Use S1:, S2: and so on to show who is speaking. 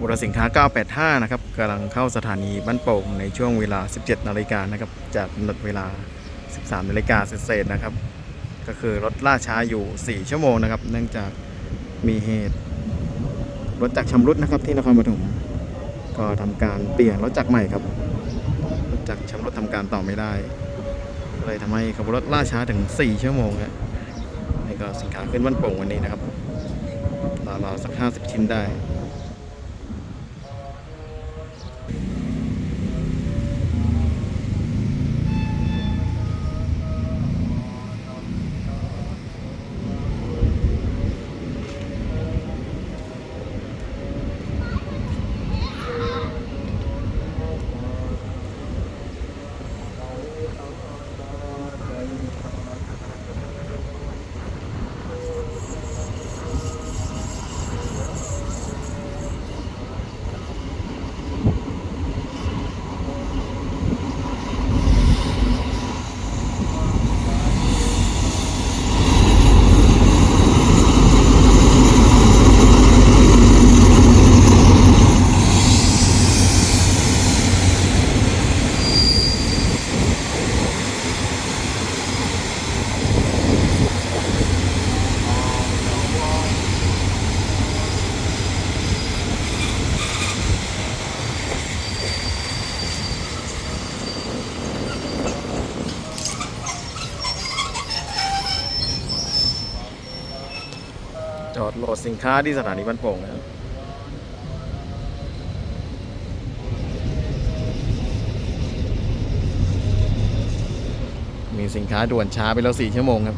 S1: บุรสินค้า 985 นะครับกำลังเข้าสถานีบ้านโป่งในช่วงเวลา 17 นาฬิกานะครับ จากกำหนดเวลา 13 นาฬิกาเศษนะครับ ก็คือรถล่าช้าอยู่ 4 ชั่วโมงนะครับ เนื่องจากมีเหตุ รถจักรชำรุดนะครับที่นครปฐม ก็ทำการเปลี่ยนรถจักรใหม่ครับ รถจักรชำรุดทำการต่อไม่ได้ ก็เลยทำให้ขบวนรถล่าช้าถึง 4 ชั่วโมงครับนี่ก็สินค้าขึ้นบ้านโป่งวันนี้นะครับราวๆสัก 50 ชิ้นได้ จอดโหลดสินค้าที่สถานีบ้านโป่งนะครับมีสินค้าด่วนช้าไปแล้ว4ชั่วโมงครับ